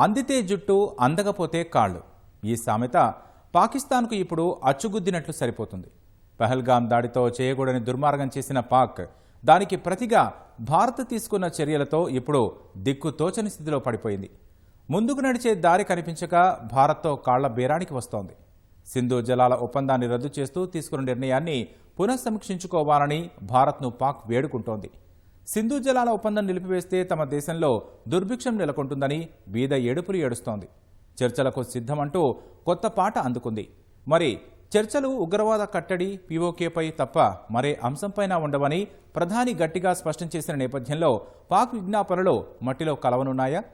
అందితే జుట్టు అందకపోతే కాళ్ళు. ఈ సామెత పాకిస్తాన్కు ఇప్పుడు అచ్చుగుద్దినట్లు సరిపోతుంది. పహల్గాం దాడితో చేయకూడని దుర్మార్గం చేసిన పాక్ దానికి ప్రతిగా భారత్ తీసుకున్న చర్యలతో ఇప్పుడు దిక్కు తోచని స్థితిలో పడిపోయింది. ముందుకు నడిచే దారి కనిపించక భారత్తో కాళ్ళ బేరానికి వస్తోంది. సింధు జలాల ఒప్పందాన్ని రద్దు చేస్తూ తీసుకున్న నిర్ణయాన్ని పునఃసమీక్షించుకోవాలని భారత్ను పాక్ వేడుకుంటోంది. సింధు జలాల ఒప్పందం నిలిపివేస్తే తమ దేశంలో దుర్భిక్షం నెలకొంటుందని బీద ఏడుపులు ఏడుస్తోంది. చర్చలకు సిద్ధమంటూ కొత్త పాట అందుకుంది. మరి చర్చలు ఉగ్రవాద కట్టడి పీఓకేపై తప్ప మరే అంశంపైనా ఉండవని ప్రధాని గట్టిగా స్పష్టం చేసిన నేపథ్యంలో పాక్ విజ్ఞాపనలు మట్టిలో కలవనున్నాయా?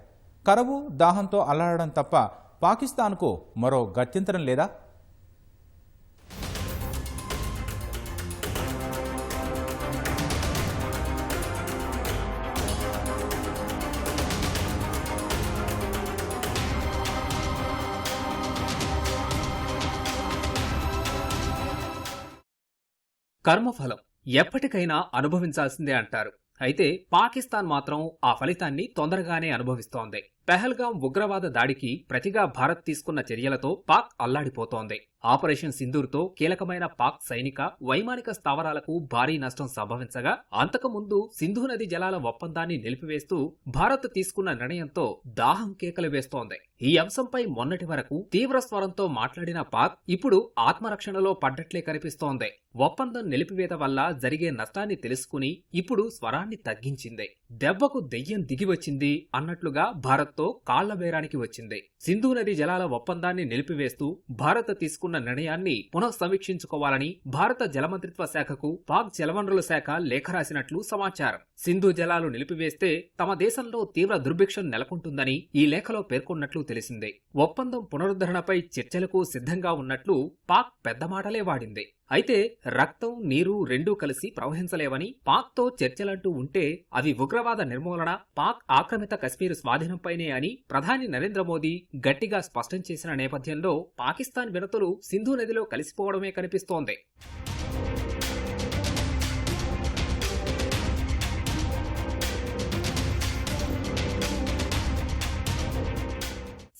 కరవు దాహంతో అల్లాడడం తప్ప పాకిస్తాన్కు మరో గత్యంతరం లేదా? కర్మఫలం ఎప్పటికైనా అనుభవించాల్సిందే అంటారు. అయితే పాకిస్తాన్ మాత్రం ఆ ఫలితాన్ని తొందరగానే అనుభవిస్తోంది. పెహల్గాం ఉగ్రవాద దాడికి ప్రతిగా భారత్ తీసుకున్న చర్యలతో పాక్ అల్లాడిపోతోంది. ఆపరేషన్ సింధూర్తో కీలకమైన పాక్ సైనిక వైమానిక స్థావరాలకు భారీ నష్టం సంభవించగా అంతకుముందు సింధు నది జలాల ఒప్పందాన్ని నిలిపివేస్తూ భారత్ తీసుకున్న నిర్ణయంతో దాహం కేకలు వేస్తోంది. ఈ అంశంపై మొన్నటి వరకు తీవ్ర స్వరంతో మాట్లాడిన పాక్ ఇప్పుడు ఆత్మరక్షణలో పడ్డట్లే కనిపిస్తోంది. ఒప్పందం నిలిపివేత వల్ల జరిగే నష్టాన్ని తెలుసుకుని ఇప్పుడు స్వరాన్ని తగ్గించింది. దెబ్బకు దెయ్యం దిగివచ్చింది అన్నట్లుగా భారత్తో కాళ్ళ బేరానికి వచ్చింది. సింధు నది జలాల ఒప్పందాన్ని నిలిపివేస్తూ భారత్ తీసుకున్న నిర్ణయాన్ని పునఃసమీక్షించుకోవాలని భారత జలమంత్రిత్వ శాఖకు పాక్ జలవనరుల శాఖ లేఖ రాసినట్లు సమాచారం. సింధు జలాలు నిలిపివేస్తే తమ దేశంలో తీవ్ర దుర్భిక్షం నెలకొంటుందని ఈ లేఖలో పేర్కొన్నట్లు తెలిసింది. ఒప్పందం పునరుద్ధరణపై చర్చలకు సిద్ధంగా ఉన్నట్లు పాక్ పెద్ద మాటలే వాడింది. అయితే రక్తం నీరు రెండూ కలిసి ప్రవహించలేవని పాక్తో చర్చలంటూ ఉంటే అవి ఉగ్రవాద నిర్మూలన పాక్ ఆక్రమిత కశ్మీర్ స్వాధీనంపైనే అని ప్రధాని నరేంద్ర మోదీ గట్టిగా స్పష్టం చేసిన నేపథ్యంలో పాకిస్తాన్ వినతులు సింధు నదిలో కలిసిపోవడమే కనిపిస్తోంది.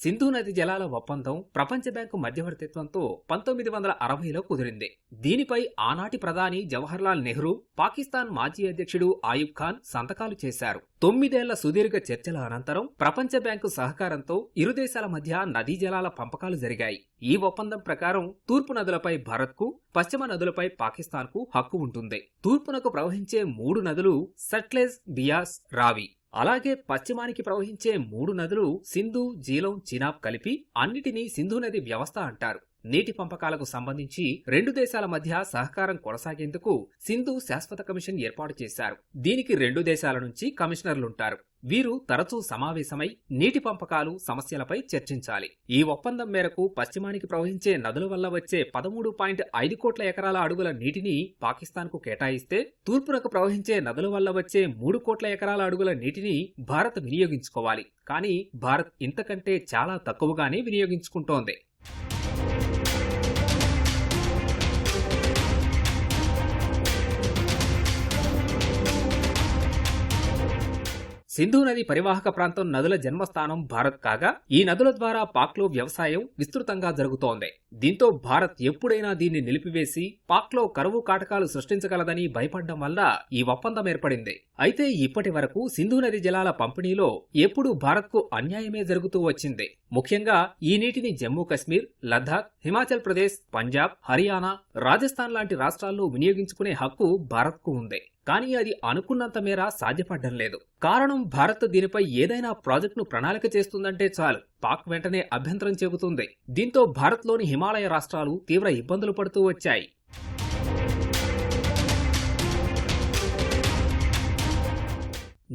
సింధు నది జలాల ఒప్పందం ప్రపంచ బ్యాంకు మధ్యవర్తిత్వంతో పంతొమ్మిది వందల అరవైలో కుదిరింది. దీనిపై ఆనాటి ప్రధాని జవహర్లాల్ నెహ్రూ పాకిస్తాన్ మాజీ అధ్యక్షుడు ఆయుబ్ ఖాన్ సంతకాలు చేశారు. తొమ్మిదేళ్ళ సుదీర్ఘ చర్చల అనంతరం ప్రపంచ బ్యాంకు సహకారంతో ఇరు దేశాల మధ్య నదీ జలాల పంపకాలు జరిగాయి. ఈ ఒప్పందం ప్రకారం తూర్పు నదులపై భారత్కు పశ్చిమ నదులపై పాకిస్తాన్కు హక్కు ఉంటుంది. తూర్పునకు ప్రవహించే మూడు నదులు సట్లెజ్ బియాస్ రావి. అలాగే పశ్చిమానికి ప్రవహించే మూడు నదులు సింధు జీలం చినాబ్ కలిపి అన్నిటినీ సింధు నది వ్యవస్థ అంటారు. నీటి పంపకాలకు సంబంధించి రెండు దేశాల మధ్య సహకారం కొనసాగేందుకు సింధు శాశ్వత కమిషన్ ఏర్పాటు చేశారు. దీనికి రెండు దేశాల నుంచి కమిషనర్లుంటారు. వీరు తరచూ సమావేశమై నీటి పంపకాలు సమస్యలపై చర్చించాలి. ఈ ఒప్పందం మేరకు పశ్చిమానికి ప్రవహించే నదుల వల్ల వచ్చే పదమూడు పాయింట్ ఐదు కోట్ల ఎకరాల అడుగుల నీటిని పాకిస్తాన్కు కేటాయిస్తే తూర్పునకు ప్రవహించే నదుల వల్ల వచ్చే మూడు కోట్ల ఎకరాల అడుగుల నీటిని భారత్ వినియోగించుకోవాలి. కానీ భారత్ ఇంతకంటే చాలా తక్కువగానే వినియోగించుకుంటోంది. よし! సింధు నది పరివాహక ప్రాంతం నదుల జన్మస్థానం భారత్ కాగా ఈ నదుల ద్వారా పాక్లో వ్యవసాయం విస్తృతంగా జరుగుతోంది. దీంతో భారత్ ఎప్పుడైనా దీన్ని నిలిపివేసి పాక్లో కరువు కాటకాలు సృష్టించగలదని భయపడడం వల్ల ఈ ఒప్పందం ఏర్పడింది. అయితే ఇప్పటి వరకు సింధు నది జలాల పంపిణీలో ఎప్పుడూ భారత్కు అన్యాయమే జరుగుతూ వచ్చింది. ముఖ్యంగా ఈ నీటిని జమ్మూ కశ్మీర్ లద్దాఖ్ హిమాచల్ ప్రదేశ్ పంజాబ్ హర్యానా రాజస్థాన్ లాంటి రాష్ట్రాల్లో వినియోగించుకునే హక్కు భారత్కు ఉంది. కానీ అది అనుకున్నంత మేర సాధ్యపడడం లేదు. కారణం భారత్ దీనిపై ఏదైనా ప్రాజెక్టును ప్రణాళిక చేస్తుందంటే చాలు. పాక్ వెంటనే అభ్యంతరం చెబుతుంది. దీంతో భారత్లోని హిమాలయ రాష్ట్రాలు తీవ్ర ఇబ్బందులు పడుతూ వచ్చాయి.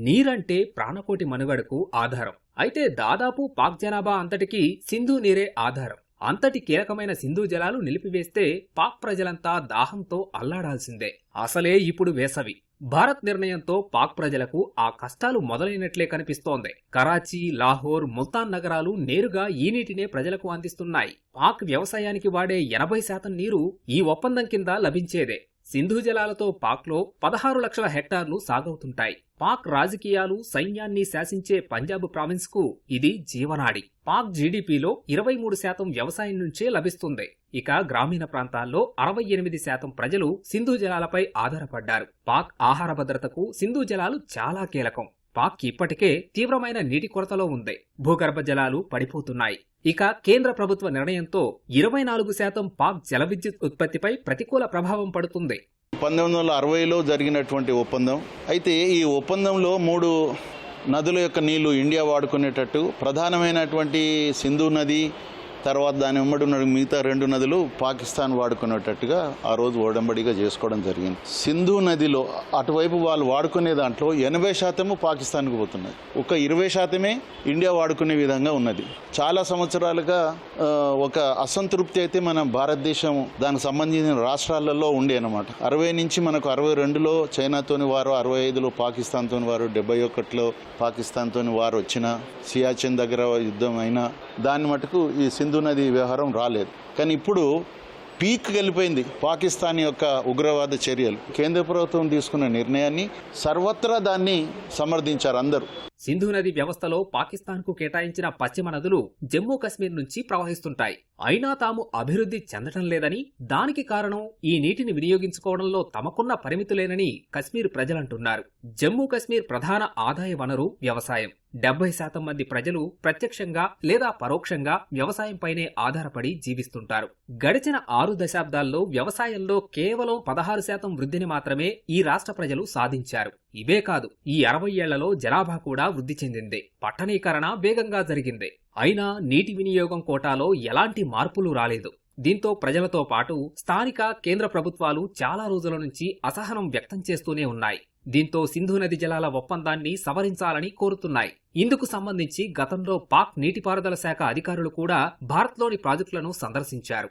నీరంటే ప్రాణకోటి మనుగడకు ఆధారం. అయితే దాదాపు పాక్ జనాభా అంతటికీ సింధు నీరే ఆధారం. అంతటి కీలకమైన సింధు జలాలు నిలిపివేస్తే పాక్ ప్రజలంతా దాహంతో అల్లాడాల్సిందే. అసలే ఇప్పుడు వేసవి. భారత్ నిర్ణయంతో పాక్ ప్రజలకు ఆ కష్టాలు మొదలైనట్లే కనిపిస్తోంది. కరాచీ లాహోర్ ముల్తాన్ నగరాలు నేరుగా ఈ నీటినే ప్రజలకు అందిస్తున్నాయి. పాక్ వ్యవసాయానికి వాడే ఎనభై శాతం నీరు ఈ ఒప్పందం కింద లభించేదే. సింధు జలాలతో పాక్లో పదహారు లక్షల హెక్టార్లు సాగవుతుంటాయి. పాక్ రాజకీయాలు సైన్యాన్ని శాసించే పంజాబ్ ప్రావిన్స్కు ఇది జీవనాడి. పాక్ జీడీపీలో ఇరవై మూడు శాతం వ్యవసాయం నుంచే లభిస్తుంది. ఇక గ్రామీణ ప్రాంతాల్లో అరవై ఎనిమిది శాతం ప్రజలు సింధు జలాలపై ఆధారపడ్డారు. పాక్ ఆహార భద్రతకు సింధు జలాలు చాలా కీలకం. పాక్ ఇప్పటికే తీవ్రమైన నీటి కొరతలో ఉంది. భూగర్భ జలాలు పడిపోతున్నాయి. ఇక కేంద్ర ప్రభుత్వ నిర్ణయంతో ఇరవై నాలుగు శాతం పాక్ జల విద్యుత్ ఉత్పత్తిపై ప్రతికూల ప్రభావం పడుతుంది. పంతొమ్మిది వందల అరవైలో జరిగినటువంటి ఒప్పందం అయితే ఈ ఒప్పందంలో మూడు నదుల యొక్క నీళ్ళు ఇండియా వాడుకునేటట్టు ప్రధానమైనటువంటి సింధు నది తర్వాత దాని ఉమ్మడి ఉన్న మిగతా రెండు నదులు పాకిస్తాన్ వాడుకునేటట్టుగా ఆ రోజు ఓడంబడిగా చేసుకోవడం జరిగింది. సింధు నదిలో అటువైపు వాళ్ళు వాడుకునే దాంట్లో ఎనభై శాతము పాకిస్తాన్కు పోతున్నది. ఒక ఇరవై శాతమే ఇండియా వాడుకునే విధంగా ఉన్నది. చాలా సంవత్సరాలుగా ఒక అసంతృప్తి అయితే మన భారతదేశం దానికి సంబంధించిన రాష్ట్రాలలో ఉండే అనమాట అరవై నుంచి మనకు అరవై రెండులో చైనాతోని వారు అరవై ఐదులో పాకిస్తాన్తోని వారు డెబ్బై ఒకటిలో పాకిస్తాన్తోని వారు వచ్చిన సియాచిన్ దగ్గర యుద్ధం అయినా దాన్ని మటుకు ఈ సింధు నది వ్యవహారం రాలేదు. కానీ ఇప్పుడు పీక్ వెళ్ళిపోయింది పాకిస్తాన్ యొక్క ఉగ్రవాద చర్యలు. కేంద్ర ప్రభుత్వం తీసుకున్న నిర్ణయాన్ని సర్వత్రా దాన్ని సమర్థించారు అందరూ. సింధు నది వ్యవస్థలో పాకిస్తాన్కు కేటాయించిన పశ్చిమ నదులు జమ్మూ కశ్మీర్ నుంచి ప్రవహిస్తుంటాయి. అయినా తాము అభివృద్ధి చెందటం లేదని దానికి కారణం ఈ నీటిని వినియోగించుకోవడంలో తమకున్న పరిమితులేనని కశ్మీర్ ప్రజలంటున్నారు. జమ్మూ కశ్మీర్ ప్రధాన ఆదాయ వనరు వ్యవసాయం. డెబ్బై శాతం మంది ప్రజలు ప్రత్యక్షంగా లేదా పరోక్షంగా వ్యవసాయంపైనే ఆధారపడి జీవిస్తుంటారు. గడిచిన ఆరు దశాబ్దాల్లో వ్యవసాయంలో కేవలం పదహారు శాతం వృద్ధిని మాత్రమే ఈ రాష్ట్ర ప్రజలు సాధించారు. ఇవే కాదు ఈ అరవై ఏళ్ళలో జనాభా కూడా వృద్ధి చెందింది. పట్టణీకరణ వేగంగా జరిగింది. అయినా నీటి వినియోగం కోటాలో ఎలాంటి మార్పులు రాలేదు. దీంతో ప్రజలతో పాటు స్థానిక కేంద్ర ప్రభుత్వాలు చాలా రోజుల నుంచి అసహనం వ్యక్తం చేస్తూనే ఉన్నాయి. దీంతో సింధు నది జలాల ఒప్పందాన్ని సవరించాలని కోరుతున్నాయి. ఇందుకు సంబంధించి గతంలో పాక్ నీటిపారుదల శాఖ అధికారులు కూడా భారత్లోని ప్రాజెక్టులను సందర్శించారు.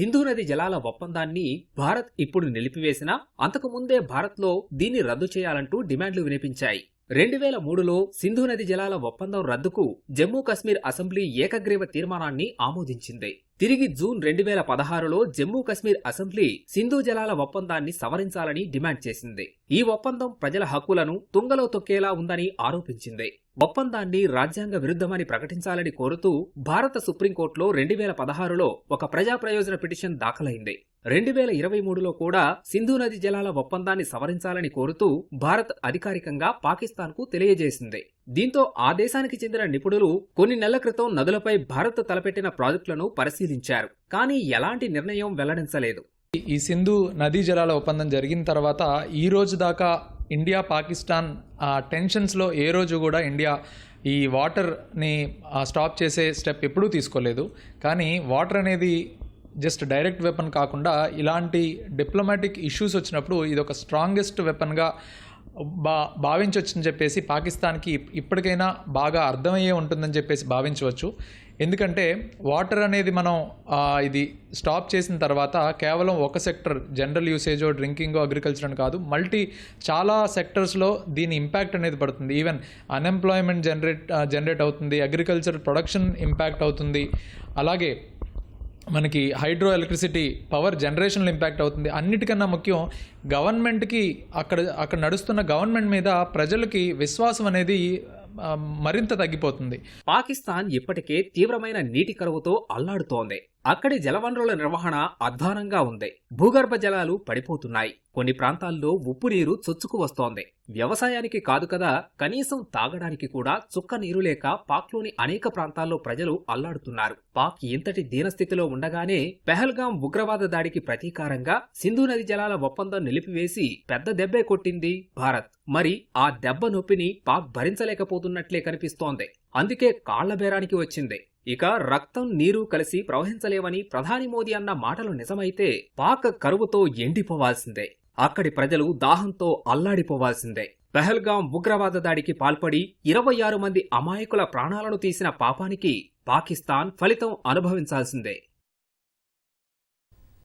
సింధు నది జలాల ఒప్పందాన్ని భారత్ ఇప్పుడు నిలిపివేసినా అంతకుముందే భారత్లో దీన్ని రద్దు చేయాలంటూ డిమాండ్లు వినిపించాయి. రెండు వేల మూడులో సింధు నది జలాల ఒప్పందం రద్దుకు జమ్మూ కశ్మీర్ అసెంబ్లీ ఏకగ్రీవ తీర్మానాన్ని ఆమోదించింది. తిరిగి జూన్ రెండు వేల పదహారులో జమ్మూ కశ్మీర్ అసెంబ్లీ సింధు జలాల ఒప్పందాన్ని సవరించాలని డిమాండ్ చేసింది. ఈ ఒప్పందం ప్రజల హక్కులను తుంగలో తొక్కేలా ఉందని ఆరోపించింది. ఒప్పందాన్ని రాజ్యాంగ విరుద్ధమని ప్రకటించాలని కోరుతూ భారత సుప్రీంకోర్టులో రెండు వేల పదహారులో ఒక ప్రజా ప్రయోజన పిటిషన్ దాఖలైంది. రెండు వేల ఇరవై మూడులో కూడా సింధు నది జలాల ఒప్పందాన్ని సవరించాలని కోరుతూ భారత్ అధికారికంగా పాకిస్తాన్కు తెలియజేసింది. దీంతో ఆ దేశానికి చెందిన నిపుణులు కొన్ని నెలల క్రితం నదులపై భారత్ తలపెట్టిన ప్రాజెక్టులను పరిశీలించారు. కానీ ఎలాంటి నిర్ణయం వెల్లడించలేదు. ఈ సింధు నదీ జలాల ఒప్పందం జరిగిన తర్వాత ఈ రోజు దాకా ఇండియా పాకిస్తాన్ టెన్షన్స్లో ఏ రోజు కూడా ఇండియా ఈ వాటర్ని స్టాప్ చేసే స్టెప్ ఎప్పుడూ తీసుకోలేదు. కానీ వాటర్ అనేది జస్ట్ డైరెక్ట్ వెపన్ కాకుండా ఇలాంటి డిప్లొమాటిక్ ఇష్యూస్ వచ్చినప్పుడు ఇది ఒక స్ట్రాంగెస్ట్ వెపన్గా బా భావించవచ్చని చెప్పేసి పాకిస్తాన్కి ఇప్పటికైనా బాగా అర్థమయ్యే ఉంటుందని చెప్పేసి భావించవచ్చు. ఎందుకంటే వాటర్ అనేది మనం ఇది స్టాప్ చేసిన తర్వాత కేవలం ఒక సెక్టర్ జనరల్ యూసేజో డ్రింకింగ్ అగ్రికల్చర్ అని కాదు మల్టీ చాలా సెక్టర్స్లో దీని ఇంపాక్ట్ అనేది పడుతుంది. ఈవెన్ అన్ఎంప్లాయ్మెంట్ జనరేట్ జనరేట్ అవుతుంది అగ్రికల్చర్ ప్రొడక్షన్ ఇంపాక్ట్ అవుతుంది. అలాగే మనకి హైడ్రో ఎలక్ట్రిసిటీ పవర్ జనరేషన్లో ఇంపాక్ట్ అవుతుంది. అన్నిటికన్నా ముఖ్యం గవర్నమెంట్కి అక్కడ అక్కడ నడుస్తున్న గవర్నమెంట్ మీద ప్రజలకి విశ్వాసం అనేది మరింత తగ్గిపోతుంది. పాకిస్తాన్ ఇప్పటికే తీవ్రమైన నీటి కరువుతో అల్లాడుతోంది. అక్కడి జలవనరుల నిర్వహణ అధ్వానంగా ఉంది. భూగర్భ జలాలు పడిపోతున్నాయి. కొన్ని ప్రాంతాల్లో ఉప్పు నీరు చొచ్చుకు వస్తోంది. వ్యవసాయానికి కాదు కదా కనీసం తాగడానికి కూడా చుక్క నీరు లేక పాక్లోని అనేక ప్రాంతాల్లో ప్రజలు అల్లాడుతున్నారు. పాక్ ఇంతటి దీనస్థితిలో ఉండగానే పెహల్గాం ఉగ్రవాద దాడికి ప్రతీకారంగా సింధు నది జలాల ఒప్పందం నిలిపివేసి పెద్ద దెబ్బే కొట్టింది భారత్. మరి ఆ దెబ్బ నొప్పిని పాక్ భరించలేకపోతున్నట్లే కనిపిస్తోంది. అందుకే కాళ్ళ బేరానికి వచ్చింది. ఇక రక్తం నీరు కలిసి ప్రవహించలేవని ప్రధాని మోదీ అన్న మాటలు నిజమైతే పాక కరువుతో ఎండిపోవాల్సిందే. అక్కడి ప్రజలు దాహంతో అల్లాడిపోవాల్సిందే. పెహల్గాం ఉగ్రవాద దాడికి పాల్పడి ఇరవై ఆరు మంది అమాయకుల ప్రాణాలను తీసిన పాపానికి పాకిస్తాన్ ఫలితం అనుభవించాల్సిందే.